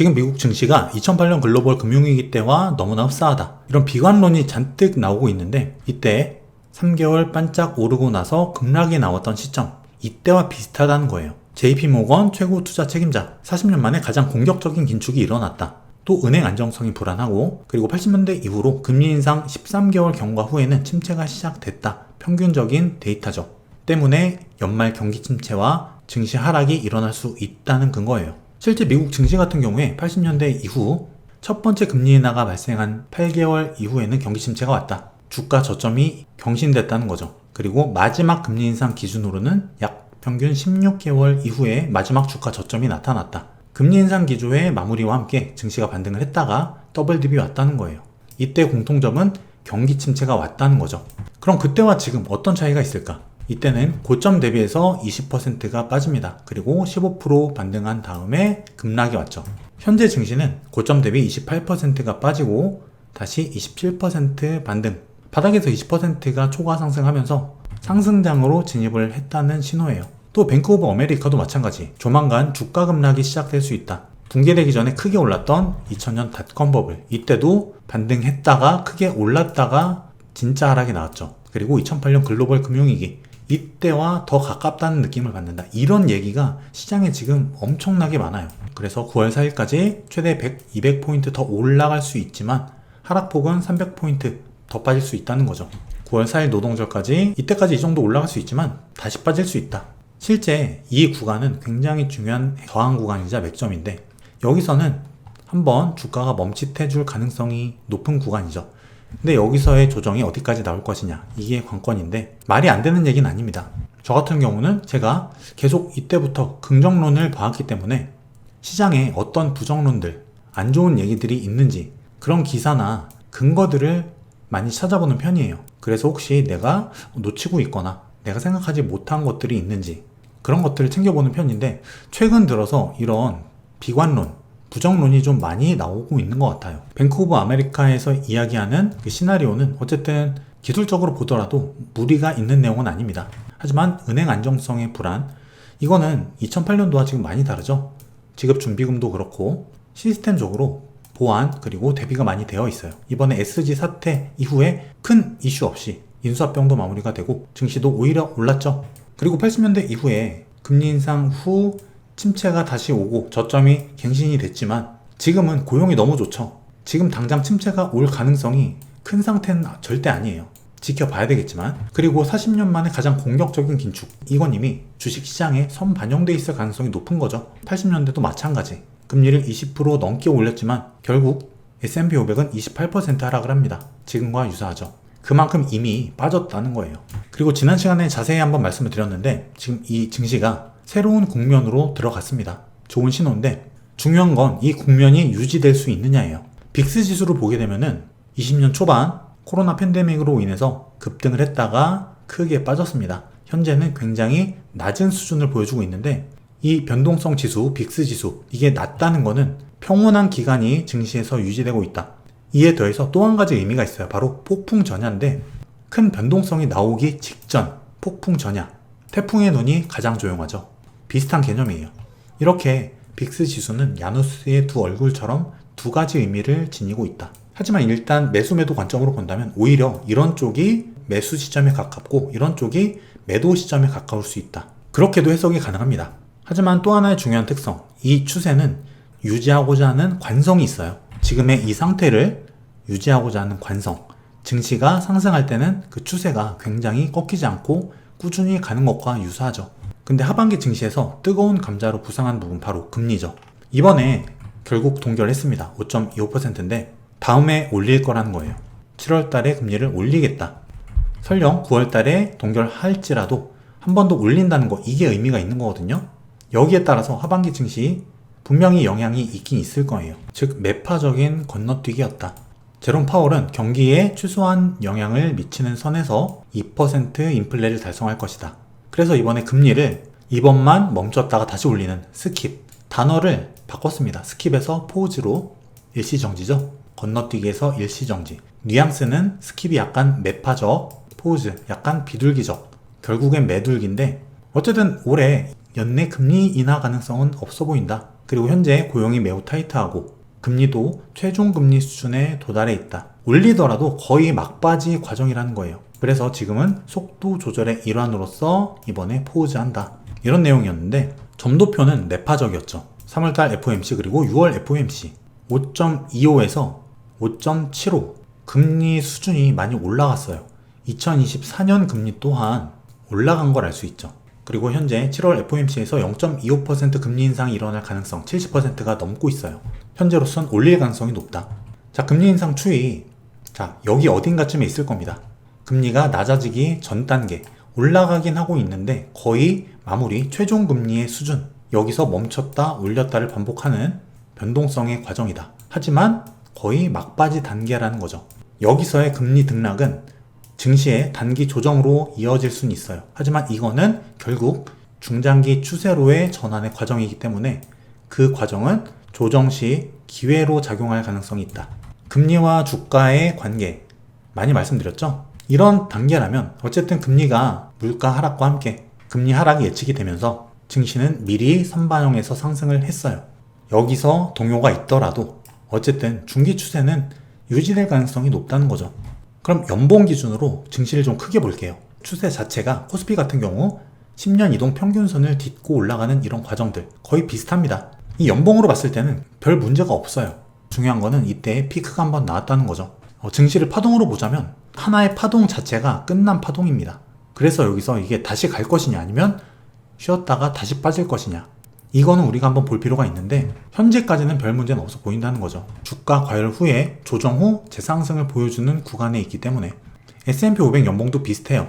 지금 미국 증시가 2008년 글로벌 금융위기 때와 너무나 흡사하다. 이런 비관론이 잔뜩 나오고 있는데 이때 3개월 반짝 오르고 나서 급락이 나왔던 시점 이때와 비슷하다는 거예요. JP모건 최고 투자 책임자 40년 만에 가장 공격적인 긴축이 일어났다. 또 은행 안정성이 불안하고 그리고 80년대 이후로 금리 인상 13개월 경과 후에는 침체가 시작됐다. 평균적인 데이터죠. 때문에 연말 경기 침체와 증시 하락이 일어날 수 있다는 근거예요. 실제 미국 증시 같은 경우에 80년대 이후 첫 번째 금리 인하가 발생한 8개월 이후에는 경기 침체가 왔다. 주가 저점이 경신됐다는 거죠. 그리고 마지막 금리 인상 기준으로는 약 평균 16개월 이후에 마지막 주가 저점이 나타났다. 금리 인상 기조의 마무리와 함께 증시가 반등을 했다가 더블 딥이 왔다는 거예요. 이때 공통점은 경기 침체가 왔다는 거죠. 그럼 그때와 지금 어떤 차이가 있을까? 이때는 고점 대비해서 20%가 빠집니다. 그리고 15% 반등한 다음에 급락이 왔죠. 현재 증시는 고점 대비 28%가 빠지고 다시 27% 반등. 바닥에서 20%가 초과 상승하면서 상승장으로 진입을 했다는 신호예요. 또 뱅크 오브 아메리카도 마찬가지. 조만간 주가 급락이 시작될 수 있다. 붕괴되기 전에 크게 올랐던 2000년 닷컴 버블. 이때도 반등했다가 크게 올랐다가 진짜 하락이 나왔죠. 그리고 2008년 글로벌 금융위기. 이때와 더 가깝다는 느낌을 받는다. 이런 얘기가 시장에 지금 엄청나게 많아요. 그래서 9월 4일까지 최대 100, 200포인트 더 올라갈 수 있지만 하락폭은 300포인트 더 빠질 수 있다는 거죠. 9월 4일 노동절까지 이때까지 이 정도 올라갈 수 있지만 다시 빠질 수 있다. 실제 이 구간은 굉장히 중요한 저항 구간이자 맥점인데 여기서는 한번 주가가 멈칫해 줄 가능성이 높은 구간이죠. 근데 여기서의 조정이 어디까지 나올 것이냐 이게 관건인데 말이 안 되는 얘기는 아닙니다. 저 같은 경우는 제가 계속 이때부터 긍정론을 봐왔기 때문에 시장에 어떤 부정론들 안 좋은 얘기들이 있는지 그런 기사나 근거들을 많이 찾아보는 편이에요. 그래서 혹시 내가 놓치고 있거나 내가 생각하지 못한 것들이 있는지 그런 것들을 챙겨보는 편인데 최근 들어서 이런 비관론 부정론이 좀 많이 나오고 있는 것 같아요. 뱅크 오브 아메리카에서 이야기하는 그 시나리오는 어쨌든 기술적으로 보더라도 무리가 있는 내용은 아닙니다. 하지만 은행 안정성의 불안, 이거는 2008년도와 지금 많이 다르죠. 지급 준비금도 그렇고 시스템적으로 보안 그리고 대비가 많이 되어 있어요. 이번에 SG 사태 이후에 큰 이슈 없이 인수합병도 마무리가 되고 증시도 오히려 올랐죠. 그리고 80년대 이후에 금리 인상 후 침체가 다시 오고 저점이 갱신이 됐지만 지금은 고용이 너무 좋죠. 지금 당장 침체가 올 가능성이 큰 상태는 절대 아니에요. 지켜봐야 되겠지만 그리고 40년 만에 가장 공격적인 긴축 이건 이미 주식시장에 선 반영돼 있을 가능성이 높은 거죠. 80년대도 마찬가지. 금리를 20% 넘게 올렸지만 결국 S&P 500은 28% 하락을 합니다. 지금과 유사하죠. 그만큼 이미 빠졌다는 거예요. 그리고 지난 시간에 자세히 한번 말씀을 드렸는데 지금 이 증시가 새로운 국면으로 들어갔습니다 좋은 신호인데 중요한 건 이 국면이 유지될 수 있느냐예요 빅스 지수를 보게 되면은 20년 초반 코로나 팬데믹으로 인해서 급등을 했다가 크게 빠졌습니다. 현재는 굉장히 낮은 수준을 보여주고 있는데 이 변동성 지수, 빅스 지수, 이게 낮다는 거는 평온한 기간이 증시에서 유지되고 있다. 이에 더해서 또 한 가지 의미가 있어요. 바로 폭풍 전야인데 큰 변동성이 나오기 직전 폭풍 전야. 태풍의 눈이 가장 조용하죠. 비슷한 개념이에요. 이렇게 빅스 지수는 야누스의 두 얼굴처럼 두 가지 의미를 지니고 있다. 하지만 일단 매수 매도 관점으로 본다면 오히려 이런 쪽이 매수 시점에 가깝고 이런 쪽이 매도 시점에 가까울 수 있다. 그렇게도 해석이 가능합니다. 하지만 또 하나의 중요한 특성, 이 추세는 유지하고자 하는 관성이 있어요. 지금의 이 상태를 유지하고자 하는 관성. 증시가 상승할 때는 그 추세가 굉장히 꺾이지 않고 꾸준히 가는 것과 유사하죠. 근데 하반기 증시에서 뜨거운 감자로 부상한 부분 바로 금리죠. 이번에 결국 동결했습니다. 5.25%인데 다음에 올릴 거라는 거예요. 7월 달에 금리를 올리겠다. 설령 9월 달에 동결할지라도 한 번 더 올린다는 거 이게 의미가 있는 거거든요. 여기에 따라서 하반기 증시 분명히 영향이 있긴 있을 거예요. 즉 매파적인 건너뛰기였다. 제롬 파월은 경기에 최소한 영향을 미치는 선에서 2% 인플레를 달성할 것이다. 그래서 이번에 금리를 이번만 멈췄다가 다시 올리는 스킵 단어를 바꿨습니다. 스킵에서 포즈로 일시정지죠. 건너뛰기에서 일시정지. 뉘앙스는 스킵이 약간 매파적, 포즈 약간 비둘기적. 결국엔 매둘기인데 어쨌든 올해 연내 금리 인하 가능성은 없어 보인다. 그리고 현재 고용이 매우 타이트하고 금리도 최종 금리 수준에 도달해 있다. 올리더라도 거의 막바지 과정이라는 거예요. 그래서 지금은 속도 조절의 일환으로서 이번에 포즈한다. 이런 내용이었는데 점도표는 내파적이었죠. 3월달 FOMC 그리고 6월 FOMC 5.25에서 5.75 금리 수준이 많이 올라갔어요. 2024년 금리 또한 올라간 걸 알 수 있죠. 그리고 현재 7월 FOMC에서 0.25% 금리 인상이 일어날 가능성 70%가 넘고 있어요. 현재로선 올릴 가능성이 높다. 자, 금리 인상 추이. 자, 여기 어딘가쯤에 있을 겁니다. 금리가 낮아지기 전 단계 올라가긴 하고 있는데 거의 마무리 최종 금리의 수준. 여기서 멈췄다 올렸다를 반복하는 변동성의 과정이다. 하지만 거의 막바지 단계라는 거죠. 여기서의 금리 등락은 증시의 단기 조정으로 이어질 수는 있어요. 하지만 이거는 결국 중장기 추세로의 전환의 과정이기 때문에 그 과정은 조정 시 기회로 작용할 가능성이 있다. 금리와 주가의 관계 많이 말씀드렸죠? 이런 단계라면 어쨌든 금리가 물가 하락과 함께 금리 하락이 예측이 되면서 증시는 미리 선반영해서 상승을 했어요. 여기서 동요가 있더라도 어쨌든 중기 추세는 유지될 가능성이 높다는 거죠. 그럼 연봉 기준으로 증시를 좀 크게 볼게요. 추세 자체가 코스피 같은 경우 10년 이동 평균선을 딛고 올라가는 이런 과정들 거의 비슷합니다. 이 연봉으로 봤을 때는 별 문제가 없어요. 중요한 거는 이때 피크가 한번 나왔다는 거죠. 어, 증시를 파동으로 보자면 하나의 파동 자체가 끝난 파동입니다. 그래서 여기서 이게 다시 갈 것이냐 아니면 쉬었다가 다시 빠질 것이냐 이거는 우리가 한번 볼 필요가 있는데 현재까지는 별 문제는 없어 보인다는 거죠. 주가 과열 후에 조정 후 재상승을 보여주는 구간에 있기 때문에 S&P 500 연봉도 비슷해요.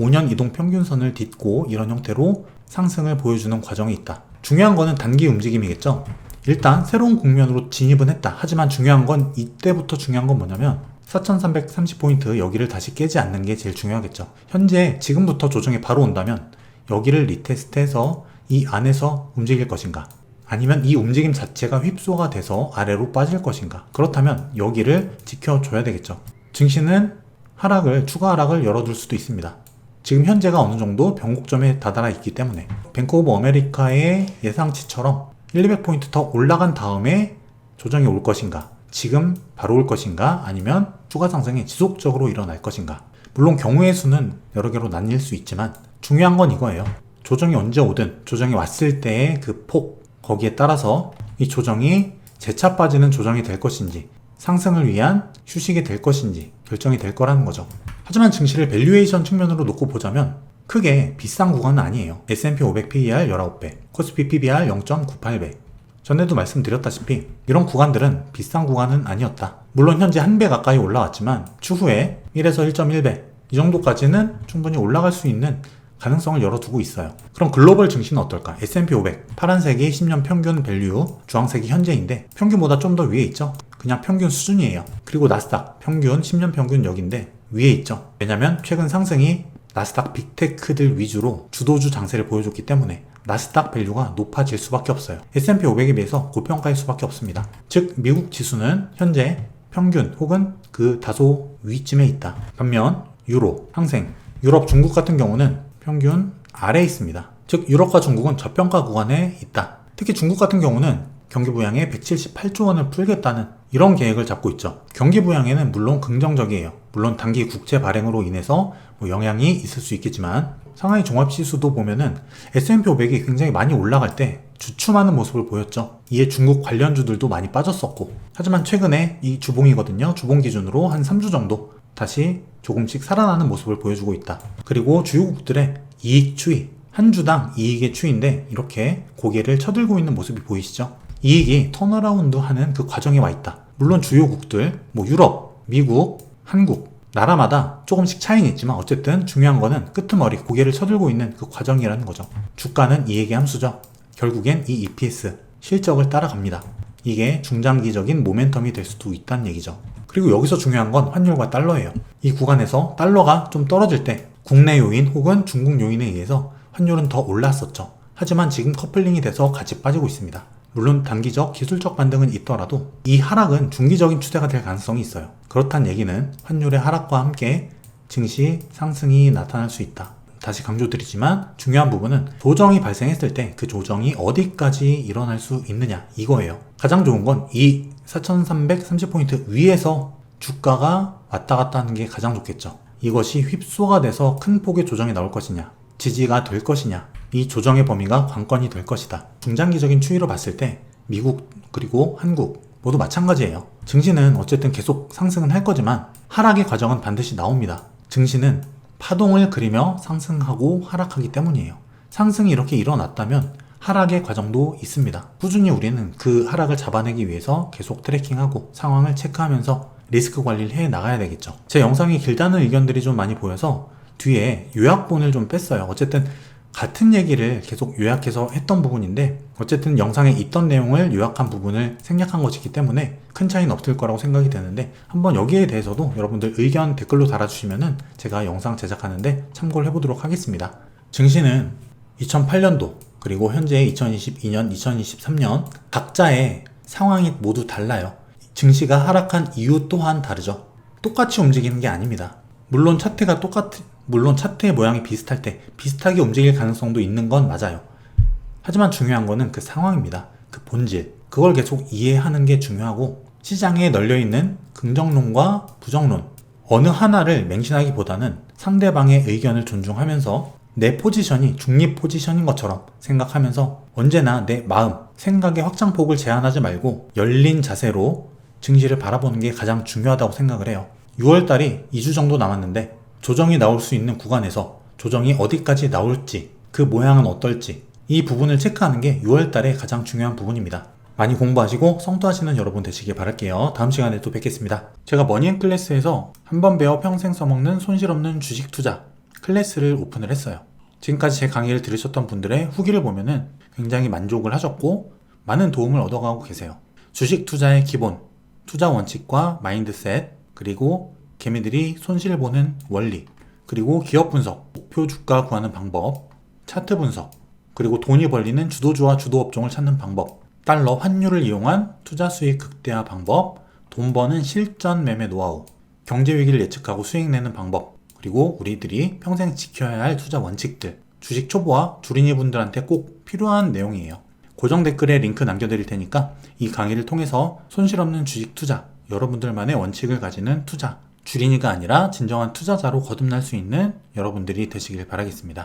5년 이동 평균선을 딛고 이런 형태로 상승을 보여주는 과정이 있다. 중요한 거는 단기 움직임이겠죠. 일단 새로운 국면으로 진입은 했다. 하지만 중요한 건 이때부터 중요한 건 뭐냐면 4330포인트 여기를 다시 깨지 않는 게 제일 중요하겠죠. 현재 지금부터 조정이 바로 온다면 여기를 리테스트해서 이 안에서 움직일 것인가? 아니면 이 움직임 자체가 휩소가 돼서 아래로 빠질 것인가? 그렇다면 여기를 지켜줘야 되겠죠. 증시는 하락을, 추가 하락을 열어둘 수도 있습니다. 지금 현재가 어느 정도 변곡점에 다다라 있기 때문에 뱅크 오브 아메리카의 예상치처럼 1, 200포인트 더 올라간 다음에 조정이 올 것인가? 지금 바로 올 것인가? 아니면 추가 상승이 지속적으로 일어날 것인가? 물론 경우의 수는 여러 개로 나뉠 수 있지만 중요한 건 이거예요. 조정이 언제 오든 조정이 왔을 때의 그 폭 거기에 따라서 이 조정이 재차 빠지는 조정이 될 것인지 상승을 위한 휴식이 될 것인지 결정이 될 거라는 거죠. 하지만 증시를 밸류에이션 측면으로 놓고 보자면 크게 비싼 구간은 아니에요. S&P 500 PER 19배, 코스피 PBR 0.98배. 전에도 말씀드렸다시피 이런 구간들은 비싼 구간은 아니었다. 물론 현재 한 배 가까이 올라왔지만 추후에 1에서 1.1배 이 정도까지는 충분히 올라갈 수 있는 가능성을 열어두고 있어요. 그럼 글로벌 증시는 어떨까? S&P 500 파란색이 10년 평균 밸류, 주황색이 현재인데 평균보다 좀 더 위에 있죠. 그냥 평균 수준이에요. 그리고 나스닥 평균 10년 평균 여기인데 위에 있죠. 왜냐면 최근 상승이 나스닥 빅테크들 위주로 주도주 장세를 보여줬기 때문에 나스닥 밸류가 높아질 수밖에 없어요. S&P 500에 비해서 고평가일 수밖에 없습니다. 즉 미국 지수는 현재 평균 혹은 그 다소 위쯤에 있다. 반면 유로, 항생, 유럽, 중국 같은 경우는 평균 아래에 있습니다. 즉 유럽과 중국은 저평가 구간에 있다. 특히 중국 같은 경우는 경기 부양에 178조 원을 풀겠다는 이런 계획을 잡고 있죠. 경기 부양에는 물론 긍정적이에요. 물론 단기 국채 발행으로 인해서 뭐 영향이 있을 수 있겠지만 상하이 종합지수도 보면은 S&P 500이 굉장히 많이 올라갈 때 주춤하는 모습을 보였죠. 이에 중국 관련주들도 많이 빠졌었고 하지만 최근에 이 주봉이거든요. 주봉 기준으로 한 3주 정도 다시 조금씩 살아나는 모습을 보여주고 있다. 그리고 주요국들의 이익 추이, 한 주당 이익의 추이인데 이렇게 고개를 쳐들고 있는 모습이 보이시죠? 이익이 턴어라운드 하는 그 과정에 와 있다. 물론 주요국들, 뭐 유럽, 미국, 한국, 나라마다 조금씩 차이는 있지만 어쨌든 중요한 거는 끄트머리 고개를 쳐들고 있는 그 과정이라는 거죠. 주가는 이익의 함수죠. 결국엔 이 EPS 실적을 따라갑니다. 이게 중장기적인 모멘텀이 될 수도 있다는 얘기죠. 그리고 여기서 중요한 건 환율과 달러예요. 이 구간에서 달러가 좀 떨어질 때 국내 요인 혹은 중국 요인에 의해서 환율은 더 올랐었죠. 하지만 지금 커플링이 돼서 같이 빠지고 있습니다. 물론 단기적 기술적 반등은 있더라도 이 하락은 중기적인 추세가 될 가능성이 있어요. 그렇다는 얘기는 환율의 하락과 함께 증시 상승이 나타날 수 있다. 다시 강조드리지만 중요한 부분은 조정이 발생했을 때 그 조정이 어디까지 일어날 수 있느냐 이거예요. 가장 좋은 건 이 4330포인트 위에서 주가가 왔다 갔다 하는 게 가장 좋겠죠. 이것이 휩소가 돼서 큰 폭의 조정이 나올 것이냐, 지지가 될 것이냐, 이 조정의 범위가 관건이 될 것이다. 중장기적인 추이로 봤을 때 미국 그리고 한국 모두 마찬가지예요. 증시는 어쨌든 계속 상승은 할 거지만 하락의 과정은 반드시 나옵니다. 증시는 파동을 그리며 상승하고 하락하기 때문이에요. 상승이 이렇게 일어났다면 하락의 과정도 있습니다. 꾸준히 우리는 그 하락을 잡아내기 위해서 계속 트래킹하고 상황을 체크하면서 리스크 관리를 해 나가야 되겠죠. 제 영상이 길다는 의견들이 좀 많이 보여서 뒤에 요약본을 좀 뺐어요. 어쨌든 같은 얘기를 계속 요약해서 했던 부분인데 어쨌든 영상에 있던 내용을 요약한 부분을 생략한 것이기 때문에 큰 차이는 없을 거라고 생각이 되는데 한번 여기에 대해서도 여러분들 의견 댓글로 달아주시면은 제가 영상 제작하는데 참고를 해보도록 하겠습니다. 증시는 2008년도 그리고 현재 2022년, 2023년 각자의 상황이 모두 달라요. 증시가 하락한 이유 또한 다르죠. 똑같이 움직이는 게 아닙니다. 물론 차트가 똑같, 물론 차트의 모양이 비슷할 때 비슷하게 움직일 가능성도 있는 건 맞아요. 하지만 중요한 거는 그 상황입니다. 그 본질. 그걸 계속 이해하는 게 중요하고 시장에 널려있는 긍정론과 부정론. 어느 하나를 맹신하기보다는 상대방의 의견을 존중하면서 내 포지션이 중립 포지션인 것처럼 생각하면서 언제나 내 마음, 생각의 확장폭을 제한하지 말고 열린 자세로 증시를 바라보는 게 가장 중요하다고 생각을 해요. 6월달이 2주 정도 남았는데 조정이 나올 수 있는 구간에서 조정이 어디까지 나올지 그 모양은 어떨지 이 부분을 체크하는 게 6월달에 가장 중요한 부분입니다. 많이 공부하시고 성투하시는 여러분 되시길 바랄게요. 다음 시간에 또 뵙겠습니다. 제가 머니앤 클래스에서 한 번 배워 평생 써먹는 손실 없는 주식 투자 클래스를 오픈을 했어요. 지금까지 제 강의를 들으셨던 분들의 후기를 보면은 굉장히 만족을 하셨고 많은 도움을 얻어가고 계세요. 주식 투자의 기본, 투자 원칙과 마인드셋, 그리고 개미들이 손실을 보는 원리, 그리고 기업 분석, 목표 주가 구하는 방법, 차트 분석, 그리고 돈이 벌리는 주도주와 주도 업종을 찾는 방법, 달러 환율을 이용한 투자 수익 극대화 방법, 돈 버는 실전 매매 노하우, 경제 위기를 예측하고 수익 내는 방법, 그리고 우리들이 평생 지켜야 할 투자 원칙들, 주식 초보와 주린이 분들한테 꼭 필요한 내용이에요. 고정 댓글에 링크 남겨드릴 테니까 이 강의를 통해서 손실 없는 주식 투자, 여러분들만의 원칙을 가지는 투자, 주린이가 아니라 진정한 투자자로 거듭날 수 있는 여러분들이 되시길 바라겠습니다.